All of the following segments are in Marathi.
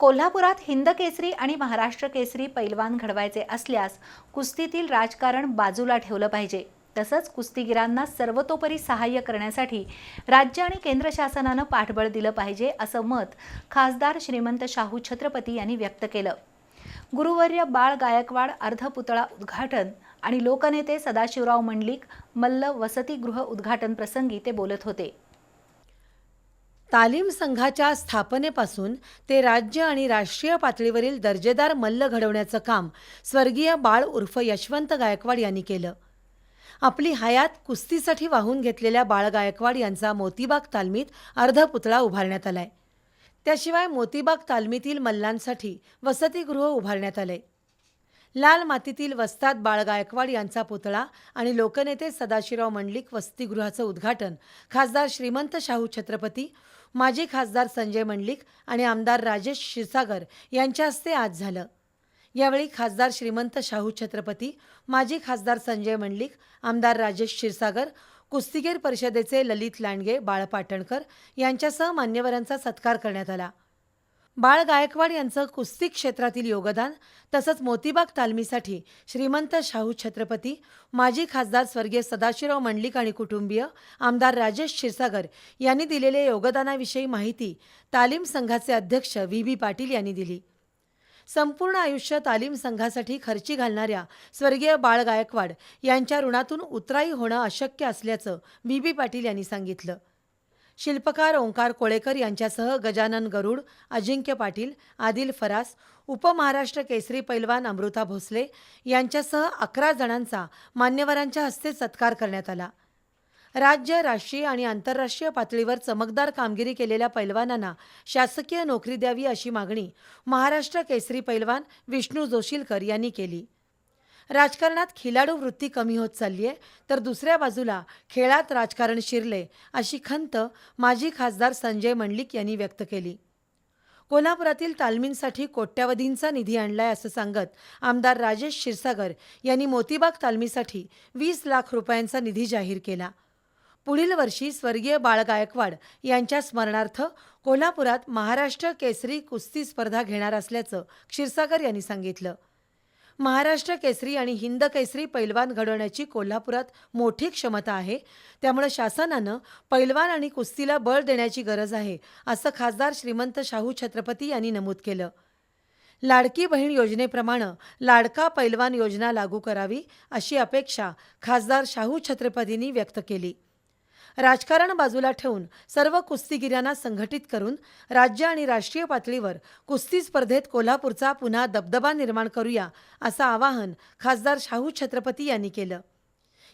कोल्हापुरात हिंद केसरी आणि महाराष्ट्र केसरी पैलवान घडवायचे असल्यास कुस्तीतील राजकारण बाजूला ठेवलं पाहिजे. तसंच कुस्तीगिरांना सर्वतोपरी सहाय्य करण्यासाठी राज्य आणि केंद्र शासनानं पाठबळ दिलं पाहिजे असं मत खासदार श्रीमंत शाहू छत्रपती यांनी व्यक्त केलं. गुरुवर्य बाळ गायकवाड अर्धपुतळा उद्घाटन आणि लोकनेते सदाशिवराव मंडलिक मल्ल वसतिगृह उद्घाटन प्रसंगी ते बोलत होते. तालीम संघाच्या स्थापनेपासून ते राज्य आणि राष्ट्रीय पातळीवरील दर्जेदार मल्ल घडवण्याचं काम स्वर्गीय बाळ उर्फ यशवंत गायकवाड यांनी केलं. आपली हयात कुस्तीसाठी वाहून घेतलेल्या बाळ गायकवाड यांचा मोतीबाग तालमीत अर्धपुतळा उभारण्यात आलाय. त्याशिवाय मोतीबाग तालमीतील मल्लांसाठी वसतिगृह उभारण्यात आलंय. लाल मातीतील वस्ताद बाळ गायकवाड यांचा पुतळा आणि लोकनेते सदाशिवराव मंडलिक वसतिगृहाचं उद्घाटन. खासदार श्रीमंत शाहू छत्रपती माजी खासदार संजय मंडलिक आणि आमदार राजेश क्षीरसागर यांच्या हस्ते आज झालं. यावेळी खासदार श्रीमंत शाहू छत्रपती माजी खासदार संजय मंडलिक आमदार राजेश क्षीरसागर कुस्तीगीर परिषदेचे ललित लांडगे बाळ पाटणकर यांच्यासह मान्यवरांचा सत्कार करण्यात आला. बाळ गायकवाड यांचं कुस्ती क्षेत्रातील योगदान तसंच मोतीबाग तालमीसाठी श्रीमंत शाहू छत्रपती माजी खासदार स्वर्गीय सदाशिवराव मंडलिक आणि कुटुंबीय आमदार राजेश क्षीरसागर यांनी दिलेल्या योगदानाविषयी माहिती तालीम संघाचे अध्यक्ष व्ही बी पाटील यांनी दिली. संपूर्ण आयुष्य तालीम संघासाठी खर्ची घालणाऱ्या स्वर्गीय बाळ गायकवाड यांच्या ऋणातून उतराई होणं अशक्य असल्याचं व्ही बी पाटील यांनी सांगितलं. शिल्पकार ओंकार कोळेकर यांच्यासह गजानन गरुड अजिंक्य पाटील आदिल फरास उपमहाराष्ट्र केसरी पैलवान अमृता भोसले यांच्यासह अकरा जणांचा मान्यवरांच्या हस्ते सत्कार करण्यात आला. राज्य राष्ट्रीय आणि आंतरराष्ट्रीय पातळीवर चमकदार कामगिरी केलेल्या पैलवानांना शासकीय नोकरी द्यावी अशी मागणी महाराष्ट्र केसरी पैलवान विष्णू जोशीलकर यांनी केली. राजकारणात खिलाडू वृत्ती कमी होत चालली आहे तर दुसऱ्या बाजूला खेळात राजकारण शिरले अशी खंत माजी खासदार संजय मंडलिक यांनी व्यक्त केली. कोल्हापुरातील तालमींसाठी कोट्यावधींचा निधी आणलाय असं सांगत आमदार राजेश क्षीरसागर यांनी मोतीबाग तालमीसाठी वीस लाख रुपयांचा निधी जाहीर केला. पुढील वर्षी स्वर्गीय बाळ गायकवाड यांच्या स्मरणार्थ कोल्हापुरात महाराष्ट्र केसरी कुस्ती स्पर्धा घेणार असल्याचं क्षीरसागर यांनी सांगितलं. महाराष्ट्र केसरी आणि हिंद केसरी पैलवान घडवण्याची कोल्हापुरात मोठी क्षमता आहे. त्यामुळे शासनानं पैलवान आणि कुस्तीला बळ देण्याची गरज आहे असं खासदार श्रीमंत शाहू छत्रपती यांनी नमूद केलं. लाडकी बहीण योजनेप्रमाणे लाडका पैलवान योजना लागू करावी अशी अपेक्षा खासदार शाहू छत्रपतींनी व्यक्त केली. राजकारण बाजूला ठेवून सर्व कुस्तीगिरांना संघटित करून राज्य आणि राष्ट्रीय पातळीवर कुस्ती स्पर्धेत कोल्हापूरचा पुन्हा दबदबा निर्माण करूया असं आवाहन खासदार शाहू छत्रपती यांनी केलं.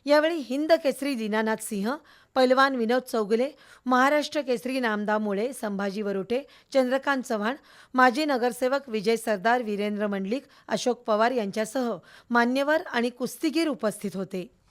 यावेळी हिंद केसरी दीनानाथ सिंह पैलवान विनोद चौगुले महाराष्ट्र केसरी नामदा मुळे संभाजी वरुटे चंद्रकांत चव्हाण माजी नगरसेवक विजय सरदार वीरेंद्र मंडलिक अशोक पवार यांच्यासह मान्यवर आणि कुस्तीगीर उपस्थित होते.